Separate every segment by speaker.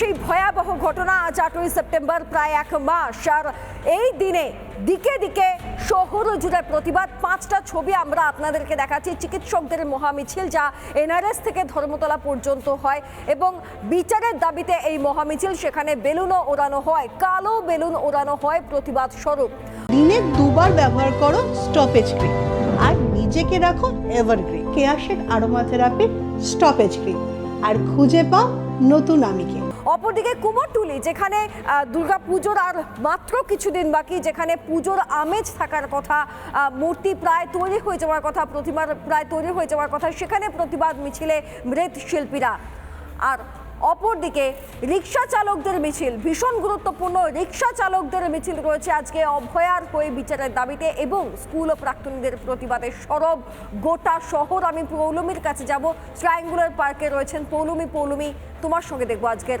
Speaker 1: সেই ভয়াবহ ঘটনা আজ আটই সেপ্টেম্বর, প্রায় এক মাস। আর এই দিনে দিকে দিকে শহর জুড়ে প্রতিবাদ। পাঁচটা ছবি আমরা আপনাদেরকে দেখাচ্ছি। চিকিৎসকদের মহামিছিল যা এনআরএস থেকে ধর্মতলা পর্যন্ত হয় এবং বিচারের দাবিতে এই মহামিছিল, সেখানে বেলুনও ওড়ানো হয়। কালো বেলুন ওড়ানো হয় প্রতিবাদ স্বরূপ।
Speaker 2: দিনে দুবার ব্যবহার করো স্টপেজ ক্রিম আর নিজেকে রাখো এভারগ্রিন কেয়াশের আরোমা থেরাপি স্টপেজ ক্রিম আর খুঁজে পাও নতুন আমিকে।
Speaker 1: অপরদিকে কুমোরটুলি, যেখানে দুর্গা পুজোর আর মাত্র কিছুদিন বাকি, যেখানে পুজোর আমেজ থাকার কথা মূর্তি প্রায় তৈরি হয়ে যাওয়ার কথা, প্রতিমার প্রায় তৈরি হয়ে যাওয়ার কথা, সেখানে প্রতিবাদ মিছিলে মৃৎশিল্পীরা। আর অপরদিকে রিক্সা চালকদের মিছিল, ভীষণ গুরুত্বপূর্ণ রিক্সা চালকদের মিছিল রয়েছে আজকে অভয়ার হয়ে বিচারের দাবিতে, এবং স্কুল ও প্রাক্তনীদের প্রতিবাদে সরব গোটা শহর। আমি পৌলমীর কাছে যাব, ট্রায়াঙ্গুলার পার্কে রয়েছেন পৌলমী। পৌলমী, তোমার সঙ্গে দেখব আজকের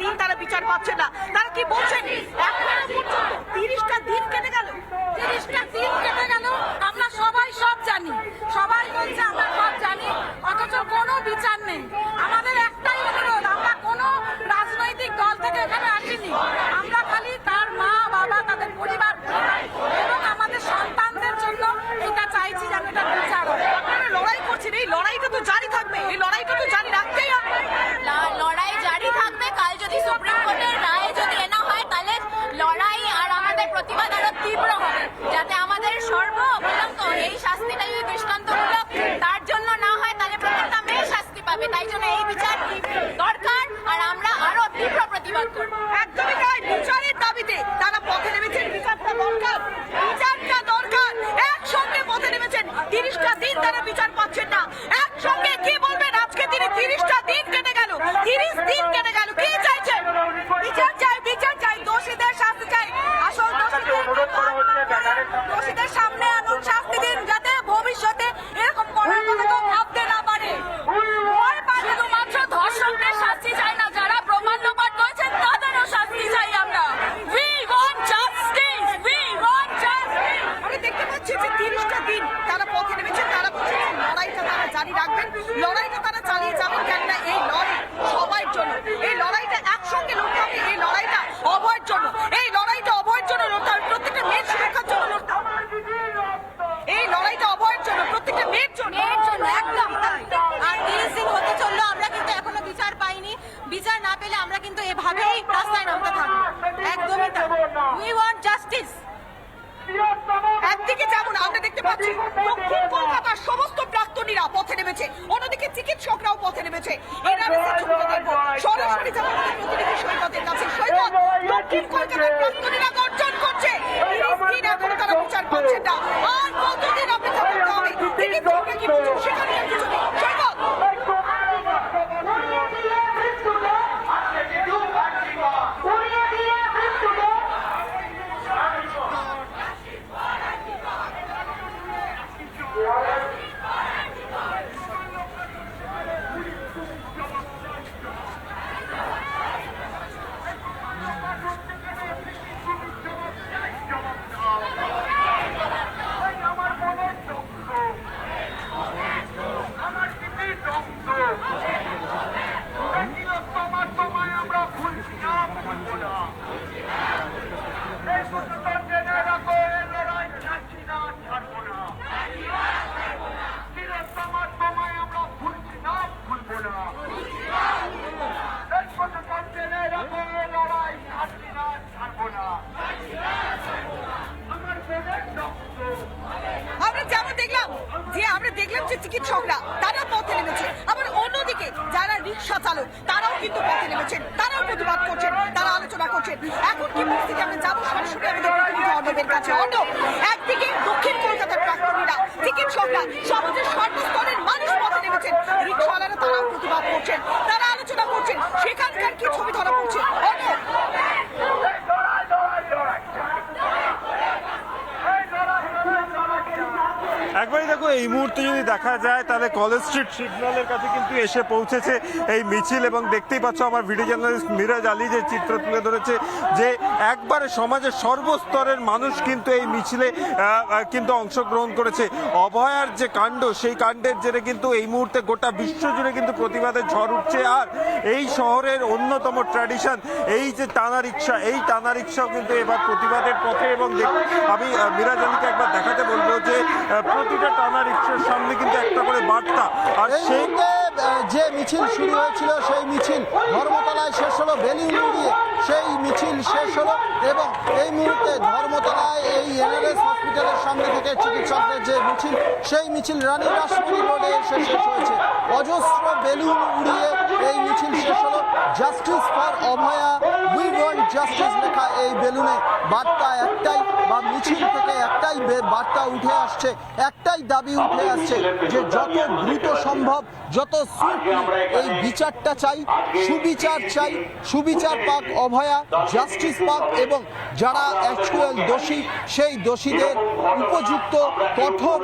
Speaker 3: তাই সুচিতা। যে ছবিটা এই মুহূর্তে দেখাচ্ছি, দক্ষিণ কলকাতার প্রাক্তনীরা একসঙ্গে পথে নেমেছে। তারা একটাই বলছে, 30টা দিন তারা বিচার পাচ্ছে না। তারা লড়াই করছেন, লড়াই থাকছেন, লড়াই তারা জারি রাখবেন। এবং একই সাথে লেখা হচ্ছে, "We want justice" এবং একই সঙ্গে 30টা দিন তারা বিচার পাচ্ছে না। তারা কি বলছেন? তিরিশটা দিন কেটে গেল।
Speaker 4: তিরিশটা দিন কেটে গেল আমরা সবাই সব জানি সবাই বলছে আমরা সব জানি অথচ কোনো বিচার নেই আমাদের একটাই অনুরোধ আমরা কোনো রাজনৈতিক দল থেকে এখানে আসিনি আমরা খালি তার মা বাবা তাদের পরিবার এবং আমাদের সন্তানদের জন্য এটা চাইছি যেন এটা বিচার হয়
Speaker 3: আপনারা লড়াই করছেন এই লড়াইটা তো জারি থাকবে এই লড়াইটা তো জারি রাখতেই হবে
Speaker 4: ল- লড়াই জারি থাকবে কাল যদি সুপ্রিম কোর্টের রায় যদি এ না হয় তাহলে লড়াই আর আমাদের প্রতিবাদ আরও তীব্র হবে যাতে আমাদের সর্ব বললাম তো এই শাস্তিটা যদি দৃষ্টান্তমূলক তার জন্য না হয় তাহলে প্রত্যেকটা মেয়ে শাস্তি পাবে তাই জন্য এই বিচার দরকার আর আমরা আরও তীব্র প্রতিবাদ করব
Speaker 3: একদমই তাই বিচারের দাবিতে তারা পথে নেমেছেন বিচারটা দরকার বিচারটা দরকার একসঙ্গে পথে নেমেছেন তিরিশটা দিন তারা বিচার পাচ্ছেন না একসঙ্গে কি বলবেন আজকে তিনি তিরিশটা দিন কেটে গেল তিরিশ দিন কেটে গেল কি চাইছেন বিচার চাই বিচার চাই দোষীদের শাস্তি চাই আসল দোষীদের দোষীদের সামনে আনুন শাস্তি দিন যাতে ভবিষ্যতে এরকম করার কথা কেউ ভাবতে না পারে ভয় পাবে
Speaker 4: শুধুমাত্র ধর্ষকদের শাস্তি চাই না যারা প্রমাণ লোপাট করেছেন তাদেরও শাস্তি চাই আমরা we want justice we want justice
Speaker 3: আমি দেখতে পাচ্ছি যে তিরিশটা দিন তারা পথে নেমেছে তারা বলছে যে লড়াইটা তারা জারি রাখবেন। লড়াইটা তারা চালিয়ে যাবেন কেননা এই লড়াই সবার জন্য। এই লড়াইটা একসঙ্গে লড়তে হবে, এই লড়াইটা অভয়ের জন্য। এই লড়াইটা অভয়ের জন্য লড়তে হবে, প্রত্যেকটা মেয়ের সুরক্ষার জন্য লড়তে হবে। এই লড়াইটা অভয়ের জন্য, প্রত্যেকটা মেয়ের জন্য।
Speaker 4: এর জন্য, একদম। আর হতে চলল, আমরা কিন্তু এখনও বিচার পাইনি। বিচার না পেলে আমরা কিন্তু এভাবেই একদমই জাস্টিস
Speaker 3: একদিকে যেমন আমরা দেখতে পাচ্ছি। প্রাক্তনীরা পথে নেমেছে। অন্যদিকে চিকিৎসকরাও পথে নেমেছে। সরাসরি আমাদের প্রতিনিধি সৈকতের কাছে। সৈকত দক্ষিণ কলকাতার প্রাক্তনীরা গর্জন করছে তিরিশ দিন এখনও তারা বিচার পাচ্ছেন না আর কতদিন অপেক্ষা করতে হবে চিকিৎসকরা কি বলছেন সেখানে আর কিছু নেই সৈকত আমরা যেমন দেখলাম যে আমরা দেখলাম যে চিকিৎসকরা পথে নেমেছে। আবার অন্যদিকে যারা রিক্সা চালক, তারাও কিন্তু পথে নেমেছেন। তারাও প্রতিবাদ করছেন, তারা আলোচনা করছেন। এখন কি পরিস্থিতি? আমরা যাব সরাসরি আমাদের প্রতিনিধি অর্ণবের কাছে। অর্ণ একদিকে দক্ষিণ কলকাতার প্রাক্তনীরা চিকিৎসকরা সমাজের সর্বস্তরের মানুষ পথে নেমেছেন। রিক্সাওয়ালারা তারাও প্রতিবাদ করছেন, তারা আলোচনা করছেন। সেখানকার কি ছবি ধরা পড়ছে?
Speaker 5: এই মুহূর্তে যদি দেখা যায়, তাহলে কলেজ স্ট্রিট সিগন্যালের কাছে কিন্তু এসে পৌঁছেছে এই মিছিল এবং দেখতেই পাচ্ছ আমার ভিডিও জার্নালিস্ট মিরাজ আলী যে চিত্র তুলে ধরেছে যে একবারে সমাজের সর্বস্তরের মানুষ কিন্তু এই মিছিলে কিন্তু অংশগ্রহণ করেছে। অভয়ার যে কাণ্ড, সেই কাণ্ডের জেরে কিন্তু এই মুহূর্তে গোটা বিশ্ব জুড়ে কিন্তু প্রতিবাদের ঝড় উঠছে। আর এই শহরের অন্যতম ট্র্যাডিশন, এই যে টানা রিক্সা, এই টানা রিক্সাও কিন্তু এবার প্রতিবাদের পথে এবং আমি মিরাজ আলীকে একবার দেখাতে বলব যে প্রতিটা টানা রিক্সার সামনে কিন্তু একটা করে বার্তা। আর সেই
Speaker 6: যে মিছিল শুরু হয়েছিল, সেই মিছিল ধর্মতলায় শেষ হলো বেলুন উড়িয়ে সেই মিছিল শেষ হলো এবং এই মুহূর্তে ধর্মতলায় এই এনএলএস হসপিটালের সামনে থেকে চিকিৎসকদের যে মিছিল, সেই মিছিল রানী রাসমণি রোডে এসে শেষ হয়েছে। অজস্র বেলুন উড়িয়ে এই মিছিল শেষ হলো। Justice for Abhaya, we want justice লেখা এই বেলুনে বার্তা একটাই বা মিছিল থেকে একটাই বার্তা উঠে আসছে, একটাই দাবি উঠে আসছে যে যত দ্রুত সম্ভব, যত এই বিচারটা চাই সুবিচার চাই সুবিচার পাক অভয়া জাস্টিস পাক এবং যারা অ্যাকচুয়াল দোষী সেই দোষীদের উপযুক্ত কঠোর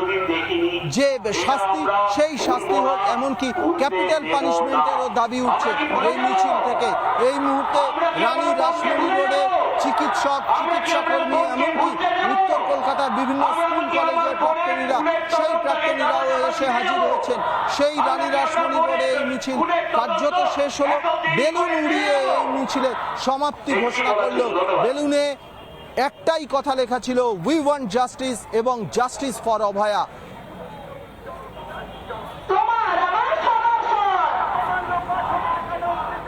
Speaker 6: যে শাস্তি সেই শাস্তি হোক এমনকি ক্যাপিটাল পানিশমেন্টেরও দাবি উঠছে এই মিছিল থেকে। এই মুহূর্তে রানী রাসমণি রোডে চিকিৎসক চিকিৎসা কর্মী এমনকি উত্তর কলকাতার বিভিন্ন স্কুল কলেজের প্রাক্তনীরা সেই প্রাক্তনীরাও এসে হাজির হয়েছেন। সেই রানী রাসমণি রোডে এই মিছিল কার্যত শেষ হলো। বেলুন উড়িয়ে এই মিছিলে সমাপ্তি ঘোষণা করল। বেলুনে একটাই কথা লেখা ছিল উই ওয়ান্ট জাস্টিস এবং জাস্টিস ফর অভয়া
Speaker 7: তোমার আমার সমস্যা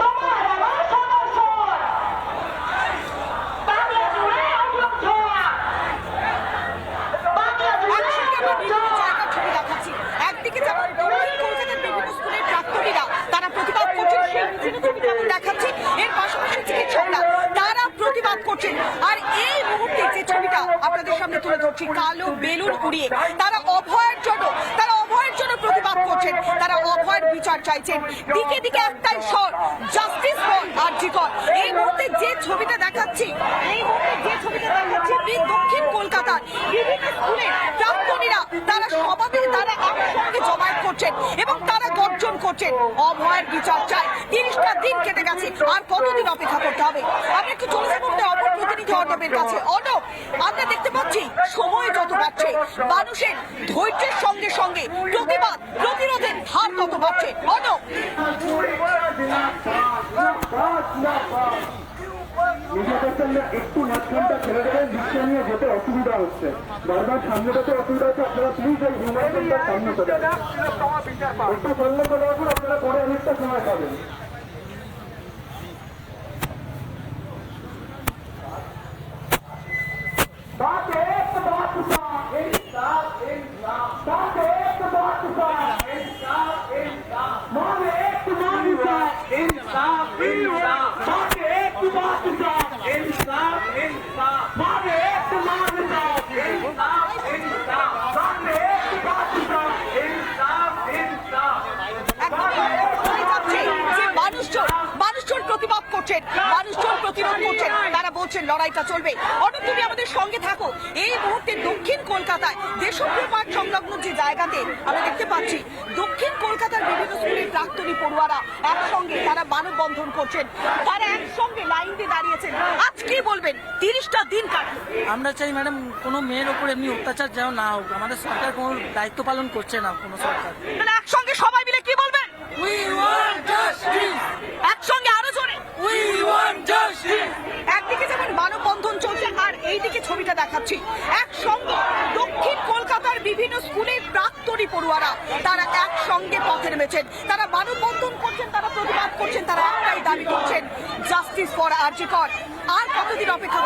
Speaker 7: তোমার আমার সমস্যা বাংলা জুড়ে অগ্রম ছোঁয়া বাংলা জুড়ে
Speaker 3: একসঙ্গে আমরা বিভিন্ন জায়গার ছবি দেখাচ্ছি একদিকে যেমন দক্ষিণ কলকাতার বিভিন্ন স্কুলের প্রাক্তনীরা তারা প্রতিবাদ করছেন সেই মিছিলে ছবি যেমন দেখাচ্ছি এর পাশাপাশি চিকিৎসকরা তারা প্রতিবাদ করছেন আর এই মুহূর্তে যে ছবিটা আপনাদের সামনে তুলে ধরছি, কালো বেলুন উড়িয়ে, তারা অভয়ের জন্য, তারা অভয়ের জন্য প্রতিবাদ করছেন, তারা অভয়ের বিচার চাইছেন। দিকে দিকে একটাই স্বর, জাস্টিস ফর জিকর এই মুহূর্তে যে ছবিটা দেখাচ্ছি, এই মুহূর্তে যে ছবিটা দেখাচ্ছি দক্ষিণ কলকাতার বিভিন্ন স্কুলের প্রাক্তনীরা তারা সমাবেশ তারা একসঙ্গে জমায়েত করছেন এবং তারা গর্জন করছেন। অভয়ের বিচার চাই তিরিশটা দিন কেটে গেছে, আর কতদিন অপেক্ষা করতে হবে? আমরা একটু চলে যাব অপর প্রতিনিধি অর্ণবের কাছে অর্ণব আমরা দেখতে পাচ্ছি, সময় যত বাড়ছে, মানুষের ধৈর্যের সঙ্গে সঙ্গে প্রতিবাদ, প্রতিরোধের হার কত বাড়ছে। অর্ণব
Speaker 8: একটু মাঝখানটা ছেড়ে দেবেন, রিক্সা নিয়ে যেতে অসুবিধা হচ্ছে। বারবার সামনে যেতে অসুবিধা হচ্ছে, আপনারা প্লিজ এই হিউম্যান সেন্টার সামনে চলে আপনারা পরে অনেকটা সময় পাবেন।
Speaker 3: বলছেন লড়াইটা চলবে। অনেক তুমি আমাদের সঙ্গে থাকো। এই মুহূর্তে দক্ষিণ কলকাতায় দেশপ্রিয় পাঠ সংলগ্ন যে জায়গাতে আমরা দেখতে পাচ্ছি দক্ষিণ কলকাতার বিভিন্ন স্কুলের প্রাক্তনী পড়ুয়ারা একসঙ্গে তারা মানববন্ধন করছেন। তারা একসঙ্গে লাইন দিয়ে দাঁড়িয়েছেন। আজ কি বলবেন? তিরিশটা দিন কাটলো।
Speaker 9: আমরা চাই ম্যাডাম কোনো মেয়ের ওপর এমনি অত্যাচার যেন না হোক। আমাদের সরকার কোনো দায়িত্ব পালন করছে না কোনো সরকার।
Speaker 3: একসঙ্গে সবাই মিলে কি বলবেন?
Speaker 9: উই ওয়ান্ট জাস্টিস
Speaker 3: একসঙ্গে আরও জোরে
Speaker 9: উই ওয়ান্ট জাস্টিস
Speaker 3: একদিকে যেমন মানববন্ধন চলছে আর এইদিকে ছবিটা দেখাচ্ছি। একসঙ্গে দক্ষিণ কলকাতার বিভিন্ন স্কুলের প্রাক্তনী পড়ুয়ারা তারা একসঙ্গে পথে নেমেছেন। তারা মানববন্ধন করছেন তারা প্রতিবাদ করছেন তারা একটাই দাবি করছেন জাস্টিস ফর আর্জিকর আর কতদিন অপেক্ষা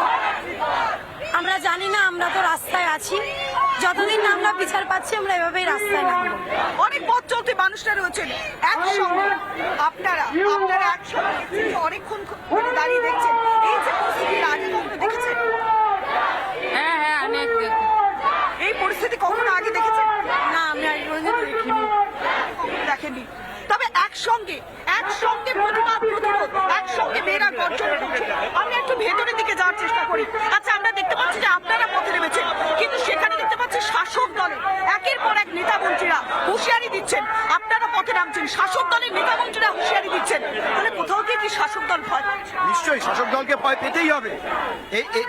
Speaker 10: আমরা জানি না আমরা তো রাস্তায় আছি। যতদিন না আমরা বিচার পাচ্ছি আমরা এভাবেই রাস্তায় নামবো।
Speaker 3: অনেক পথ চলতে মানুষরা রয়েছেন। একসঙ্গে আপনারা আপনারা একসঙ্গে অনেকক্ষণ দাঁড়িয়ে দেখছেন। এই যে পরিস্থিতি কখনো আগে দেখেছেন?
Speaker 9: না আমি দেখিনি।
Speaker 3: দেখেনি তবে একসঙ্গে একসঙ্গে প্রতিবাদ প্রতিরোধ একসঙ্গে মেয়েরা গর্জন করছে। আমি একটু ভেতরের দিকে যাওয়ার চেষ্টা করি। আচ্ছা আমরা দেখতে পাচ্ছি যে আপনারা পথে নেমেছেন কিন্তু সেখানে দেখতে পাচ্ছি শাসক দলে একের পর এক নেতা মন্ত্রীরা হুঁশিয়ারি দিচ্ছেন। আপনারা পথে নামছেন শাসক দলের নেতা মন্ত্রীরা হুঁশিয়ারি দিচ্ছেন। তাহলে কোথাও গিয়ে কি শাসক দল ভয়?
Speaker 11: নিশ্চয়ই শাসক দলকে ভয় পেতেই হবে।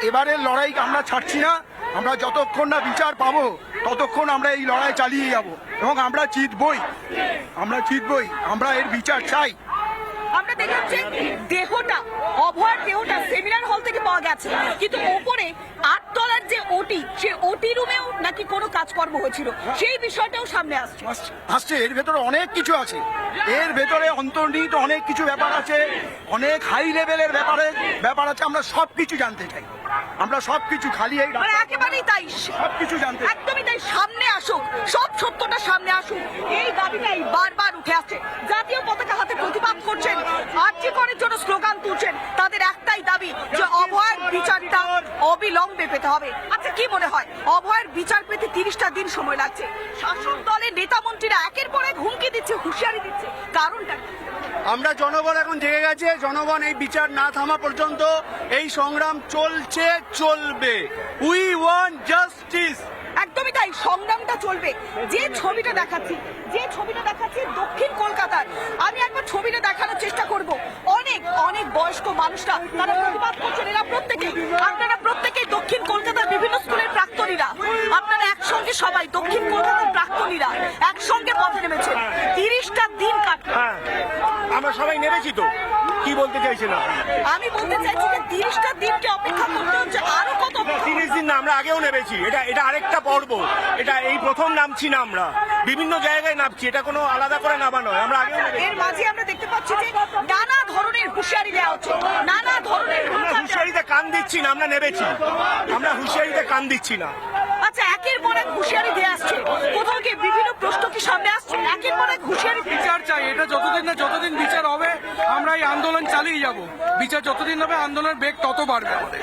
Speaker 11: এবারের লড়াই আমরা ছাড়ছি না। আমরা যতক্ষণ না বিচার পাবো ততক্ষণ আমরা এই লড়াই চালিয়ে যাব। এবং আমরা জিতবই। আমরা জিতবই। আমরা এর বিচার চাই।
Speaker 3: আমরা দেখাচ্ছি দেহটা অভয়ের দেহটা সেমিনার হল থেকে পাওয়া গেছে। কিন্তু ওপরে আট তলার যে ওটি সে ওটি রুমেও নাকি কোনো কাজকর্ম হয়েছিল। সেই বিষয়টাও সামনে আসছে।
Speaker 11: আসছে- আসছে। এর ভেতরে অনেক কিছু আছে। এর ভেতরে অন্তর্নিহিত অনেক কিছু ব্যাপার আছে। অনেক হাই লেভেলের ব্যাপারে ব্যাপার আছে। আমরা সব কিছু জানতে চাই। আমরা সব কিছু খালি এই
Speaker 3: মানে একেবারেই তাই।
Speaker 11: সবকিছু জানতে
Speaker 3: একদমই তাই। সামনে আসুক সব সত্যটা সামনে আসুক। এই দাবিটাই বারবার উঠে আসছে। জাতীয় পতাকা হাতে প্রতিবাদ করছেন আর্জি করার জন্য স্লোগান তুলছেন। তাদের একটাই দাবি যে অভয়ের বিচারটা অবিলম্বে পেতে হবে। আচ্ছা কি মনে হয়? অভয়ের বিচার পেতে তিরিশটা দিন সময় লাগছে। শাসক দলের নেতা মন্ত্রীরা একের পর এক হুমকি দিচ্ছে হুঁশিয়ারি দিচ্ছে। কারণটা
Speaker 11: আমরা জনগণ এখন জেগে গেছে। জনগণ এই বিচার না থামা পর্যন্ত এই সংগ্রাম চলছে চলবে। উই ওয়ান্ট জাস্টিস
Speaker 3: একদমই তাই, সংগ্রামটা চলবে। যে ছবিটা দেখাচ্ছি, যে ছবিটা দেখাচ্ছি দক্ষিণ কলকাতার, আমি একবার ছবিটা দেখানোর চেষ্টা করব। অনেক অনেক বয়স্ক মানুষরা, তারা প্রতিবাদ করছেন এরা প্রত্যেকে, আপনারা প্রত্যেকেই দক্ষিণ কলকাতার বিভিন্ন স্কুলের প্রাক্তনীরা। একসঙ্গে সবাই দক্ষিণ কলকাতার প্রাক্তনীরা একসঙ্গে পথে নেমেছেন। তিরিশটা দিন কাট
Speaker 5: হ্যাঁ আমরা সবাই নেমেছি তো। কি বলতে চাইছিলাম?
Speaker 3: আমি বলতে চাইছি যে তিরিশটা দিনকে অপেক্ষা করতে হচ্ছে আরও কত
Speaker 5: তিরিশ দিন না আমরা আগেও নেমেছি। এটা এটা আরেকটা পর্ব। এটা এই প্রথম নামছি না আমরা। বিভিন্ন জায়গায় নামছি। এটা কোনো আলাদা করে নামা নয়। আমরা আগেও
Speaker 3: এর মাঝে আমরা দেখতে পাচ্ছি যে নানা ধরনের হুঁশিয়ারি দেওয়া হচ্ছে। নানা ধরনের
Speaker 5: হুঁশিয়ারিতে কান দিচ্ছি না আমরা নেমেছি। আমরা হুঁশিয়ারিতে কান দিচ্ছি না।
Speaker 3: পর এক হুঁশিয়ারি দিয়ে আসছে। কোথাও কি বিভিন্ন প্রশ্ন কি সামনে আসছে? একের পর এক হুঁশিয়ারি
Speaker 12: বিচার চাই এটা যতদিন না যতদিন বিচার হবে আমরা এই আন্দোলন চালিয়ে যাব। বিচার যতদিন হবে আন্দোলনের বেগ তত বাড়বে আমাদের।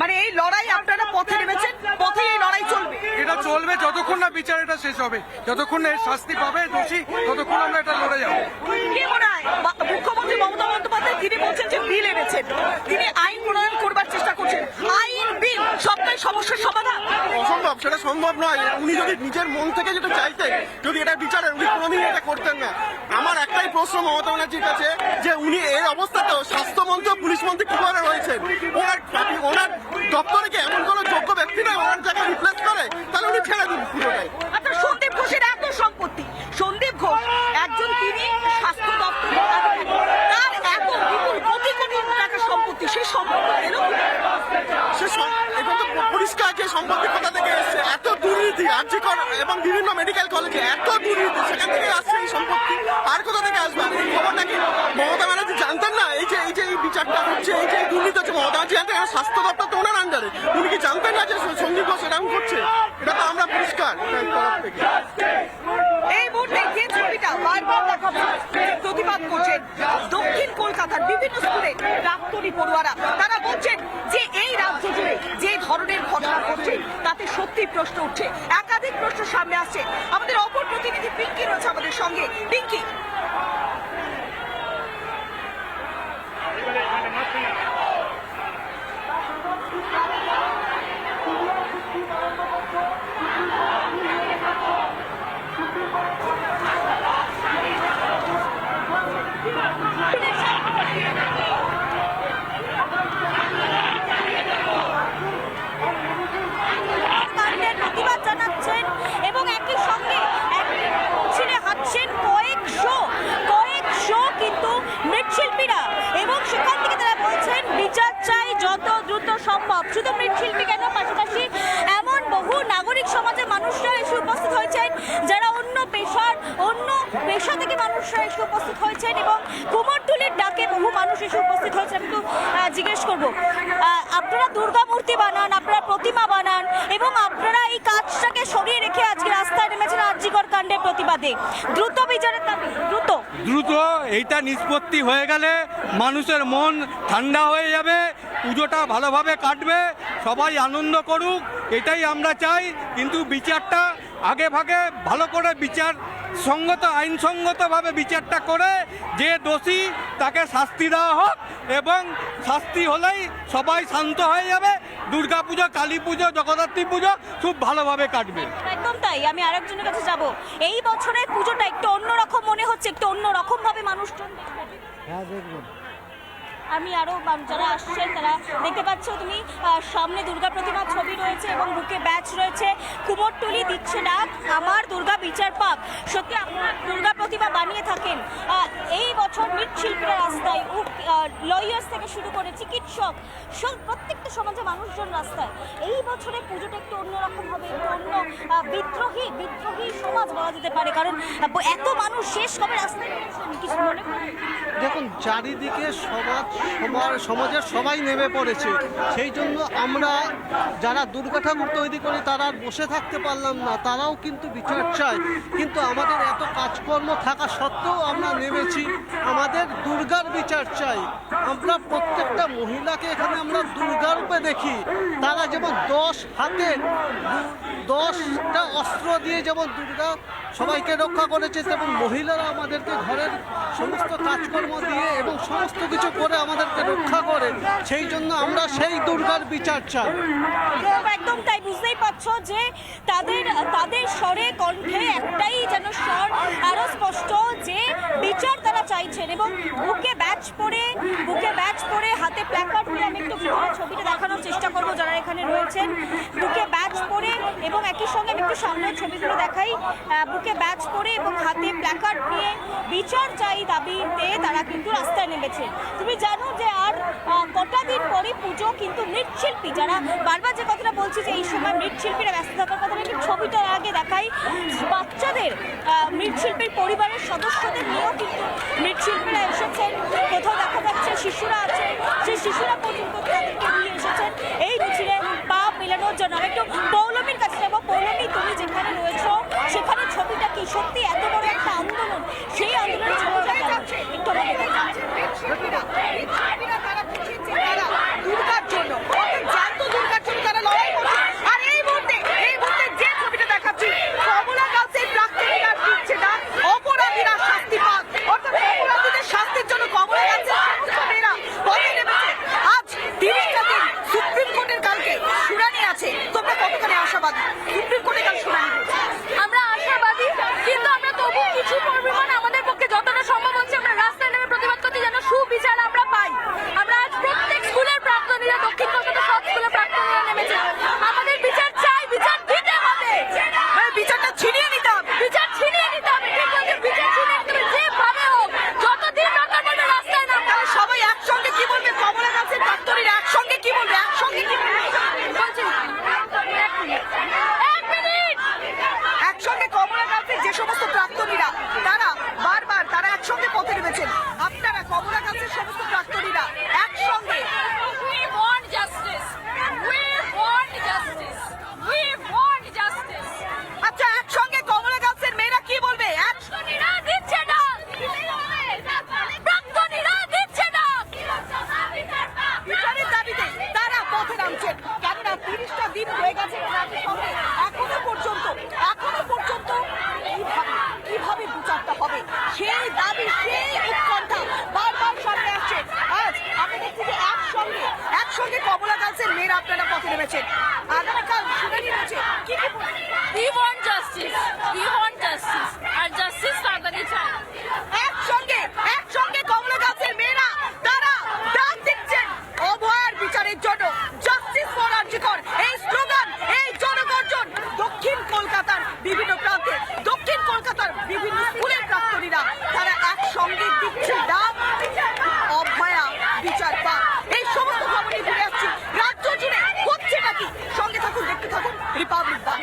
Speaker 3: মানে এই লড়াই আপনারা পথে নেমেছেন পথে এই লড়াই চলবে।
Speaker 12: এটা চলবে যতক্ষণ না বিচার এটা শেষ হবে। যতক্ষণ না শাস্তি পাবে দোষী ততক্ষণ আমরা এটা লড়ে যাব।
Speaker 3: কি মনে হয়? মুখ্যমন্ত্রী মমতা বন্দ্যোপাধ্যায় তিনি বলছেন যে বিল এনেছেন। তিনি আইন প্রণয়ন করবার চেষ্টা করছেন। আইন বিল সবটাই সমস্যার সমাধান।
Speaker 11: অসম্ভব সেটা সম্ভব নয়। উনি যদি নিজের মন থেকে যেটা চাইতেন যদি এটা বিচারেন উনি কোনোদিন এটা করতেন না। আমার একটাই প্রশ্ন মমতা ব্যানার্জির কাছে যে উনি এই অবস্থাতেও স্বাস্থ্যমন্ত্রী পুলিশ মন্ত্রী কীভাবে রয়েছেন। ওনার ওনার দপ্তরে কি এমন কোনো যোগ্য ব্যক্তি নয় ওনার জায়গায় রিপ্লেস করে? তাহলে উনি ছেড়ে দিন পুরোটাই।
Speaker 3: আচ্ছা সন্দীপ ঘোষের এত সম্পত্তি। সন্দীপ ঘোষ একজন তিনি স্বাস্থ্য দপ্তরের আধিকারিক। তার এত বিপুল কোটি কোটি টাকার সম্পত্তি সেই সম্পত্তি এলো কোথায়?
Speaker 11: সে সম- এটা তো যে সম্পত্তি কোথা থেকে এসছে, এত দুর্নীতি, আর্যিকর এবং বিভিন্ন মেডিকেল কলেজে এত দুর্নীতি, সেখান থেকে আসছে এই সম্পত্তি। আর কোথা থেকে আসবে? এই খবরটা কি মমতা ব্যানার্জি জানতেন না? এই যে এই যে এই বিচারটা হচ্ছে, এই যে দুর্নীতি হচ্ছে, মমতা ব্যানার্জি জানতেন? স্বাস্থ্য দপ্তর তো ওনার আন্ডারে উনি কি জানতেন না যে সঞ্জীব ঘোষ এরকম করছে? এটা তো আমরা পরিষ্কার এটাই তরফ থেকে
Speaker 3: এই মুহূর্তে যে ছবিটা বারবার দেখা প্রতিবাদ করছেন দক্ষিণ কলকাতার বিভিন্ন স্কুলে প্রাক্তনী পড়ুয়ারা। তারা বলছেন যে এই রাজ্য জুড়ে যে ধরনের ঘটনা ঘটছে, তাতে সত্যি প্রশ্ন উঠছে। একাধিক প্রশ্ন সামনে আসছে। আমাদের অপর প্রতিনিধি
Speaker 13: সম্ভব? শুধু মৃৎশিল্পী কেন? পাশাপাশি এমন বহু নাগরিক সমাজের মানুষরা এসে উপস্থিত হয়েছেন যারা অন্য পেশার, অন্য পেশা থেকে মানুষরা এসে উপস্থিত হয়েছেন এবং কুমোরটুলির ডাকে বহু মানুষ এসে উপস্থিত হয়েছেন। একটু আহ, জিজ্ঞেস করব আপনারা দুর্গা মূর্তি বানান আপনারা প্রতিমা বানান এবং আপনারা এই কাজটাকে সরিয়ে রেখে আজকে রাস্তায় নেমেছেন আর্যিকর কাণ্ডের প্রতিবাদে। দ্রুত বিচারের দাবি দ্রুত।
Speaker 12: দ্রুত এইটা নিষ্পত্তি হয়ে গেলে মানুষের মন ঠান্ডা হয়ে যাবে পুজোটা ভালোভাবে কাটবে সবাই আনন্দ করুক এটাই আমরা চাই। কিন্তু বিচারটা আগে ভাগে ভালো করে বিচার সঙ্গত আইনসঙ্গতভাবে বিচারটা করে যে দোষী তাকে শাস্তি দেওয়া হোক এবং শাস্তি হলেই সবাই শান্ত হয়ে যাবে। দুর্গা পুজো কালী পুজো জগদ্ধাত্রী পুজো খুব ভালোভাবে কাটবে।
Speaker 13: একদম তাই আমি আরেকজনের কাছে যাব। এই বছরের পুজোটা একটু অন্যরকম মনে হচ্ছে একটু অন্যরকমভাবে মানুষজন হ্যাঁ দেখবেন। আমি আরও যারা আসছেন তারা দেখতে পাচ্ছ তুমি সামনে দুর্গা প্রতিমার ছবি রয়েছে এবং বুকে ব্যাচ রয়েছে। কুমোরটুলি দিচ্ছে ডাক আমার দুর্গা বিচার পাক। সত্যি, আপনারা দুর্গা প্রতিমা বানিয়ে থাকেন। এই বছর মৃৎশিল্পীরা রাস্তায় লয়ার্স থেকে শুরু করে চিকিৎসক সব, প্রত্যেকটা সমাজে মানুষজন রাস্তায়। এই বছরে পুজোটা একটু অন্যরকম হবে, একটু অন্য বিদ্রোহী বিদ্রোহী সমাজ বলা যেতে পারে। কারণ এত মানুষ শেষ হবে রাস্তায় কিছু মনে
Speaker 14: দেখুন, চারিদিকে সমাজ সমাজের সবাই নেমে পড়েছে। সেই জন্য আমরা যারা দুর্গা ঠাকুর তৈরি করি, তারা আর বসে থাকতে পারলাম না, তারাও কিন্তু বিচার চায় কিন্তু আমাদের এত কাজকর্ম থাকা সত্ত্বেও আমরা নেমেছি আমাদের দুর্গার বিচার চাই আমরা প্রত্যেকটা মহিলাকে এখানে আমরা দুর্গা রূপে দেখি। তারা যেমন দশ হাতে দশটা অস্ত্র দিয়ে যেমন দুর্গা সবাইকে রক্ষা করেছে, তেমন মহিলারা আমাদেরকে ঘরের সমস্ত কাজকর্ম দিয়ে এবং সমস্ত কিছু করে আমাদেরকে রক্ষা করে সেই জন্য আমরা সেই দুর্গার বিচার চাই।
Speaker 13: একদম, তাই বুঝতেই পারছ যে তাদের তাদের স্বরে কণ্ঠে একটাই যেন স্বর আরও স্পষ্ট যে বিচার তারা চাইছেন এবং বুকে ব্যাচ পরে বুকে ব্যাচ পরে হাতে প্ল্যাকার্ড নিয়ে আমি একটু ছবিটা দেখানোর চেষ্টা করব যারা এখানে রয়েছেন। বুকে ব্যাচ পরে এবং একই সঙ্গে আমি একটু সামনের ছবিগুলো দেখাই। বুকে ব্যাচ পরে এবং হাতে প্ল্যাকার্ড নিয়ে বিচার চাই দাবিতে তারা কিন্তু রাস্তায় নেমেছে। তুমি জানো যে আর কটা দিন পরে পুজো কিন্তু মৃৎশিল্পী, যারা বারবার যে কথাটা বলছি যে এই সময় মৃৎশিল্পীরা ব্যস্ত থাকার কথা, আমি ছবিটা আগে দেখাই। বাচ্চাদের মৃৎশিল্পীর পরিবারের সদস্যদের নিয়েও কিন্তু মৃৎশিল্পীরা এসেছেন। কোথাও দেখা যাচ্ছে, শিশুরা আছে, সেই শিশুরা পর্যন্ত তাদেরকে নিয়ে এসেছেন এই মিছিলে পা মেলানোর জন্য। একটু পৌলমীর কাছে যাব। পৌলমী, তুমি যেখানে রয়েছো, সেখানে ছবিটা কি? সত্যি এত বড় একটা আন্দোলন সেই আন্দোলনের ছবিটা কেমন? একটু আমাকে দেখাও।
Speaker 3: শিল্পীরা শিল্পীরা তারা বুঝছেন যে তারা দুর্গার জন্য অর্থাৎ জ্যান্ত দুর্গার জন্য তারা লড়াই করছে আর এই মুহূর্তে এই মুহূর্তে যে ছবিটা দেখাচ্ছি কমলা গাছের প্রাক্তনীরা দিচ্ছে না অপরাধীরা শাস্তি পান অর্থাৎ অপরাধীদের শাস্তির জন্য কমলা গাছের সমস্ত মেয়েরা পথে নেমেছে আজ তিরিশটা দিন সুপ্রিম কোর্টের কালকে শুনানি আছে তোমরা কতখানি আশাবাদী সুপ্রিম কোর্টে কাল শুনানি হচ্ছে
Speaker 4: আমরা আশাবাদী কিন্তু আমরা তবু কিছু পরিমাণ আমাদের পক্ষে যতটা সম্ভব হচ্ছে আমরা রাস্তায় নেমে প্রতিবাদ করতে যেন সুবিচার আমরা পাই আমরা আজ প্রত্যেক স্কুলের প্রাক্তনীরা দক্ষিণ কলকাতা সব স্কুলের প্রাক্তনীরা নেমেছে আমাদের বিচার চাই বিচার দিতে হবে
Speaker 3: এই বিচারটা ছিনিয়ে নিতে হবে
Speaker 4: বিচার ছিনিয়ে নিতে হবে ঠিক বলছে বিচার ছিনিয়ে নিতে হবে যেভাবে হোক যতদিন দরকার পড়বে রাস্তায় নামতে
Speaker 3: তাহলে সবাই একসঙ্গে কি বলবে কমলা গাছের প্রাক্তনীরা একসঙ্গে কি বলবে একসঙ্গে কি বলবে
Speaker 4: বলছি এক মিনিট এক মিনিট
Speaker 3: একসঙ্গে কমলা গাছের যে সমস্ত প্রাক্তনীরা তারা বারবার তারা একসঙ্গে পথে নেমেছেন আপনারা কমলা গাছের সমস্ত প্রাক্তনীরা একসঙ্গে
Speaker 4: We want justice. We want justice. We want justice.
Speaker 3: আচ্ছা একসঙ্গে কমলা গাছের মেয়েরা কি বলবে এক
Speaker 4: প্রাক্তনীরা দিচ্ছে না প্রাক্তনীরা দিচ্ছে না
Speaker 3: বিচারের দাবিতে তারা পথে নামছেন কেননা তিরিশটা দিন হয়ে গেছে রাজ্যের সঙ্গে এখনও পর্যন্ত এখনও পর্যন্ত কীভাবে কীভাবে বিচারটা হবে সেই দাবি সেই উৎকণ্ঠা বারবার সামনে আসছে আজ আমরা দেখছি যে একসঙ্গে একসঙ্গে কমলা গাছের মেয়েরা আপনারা
Speaker 4: Republic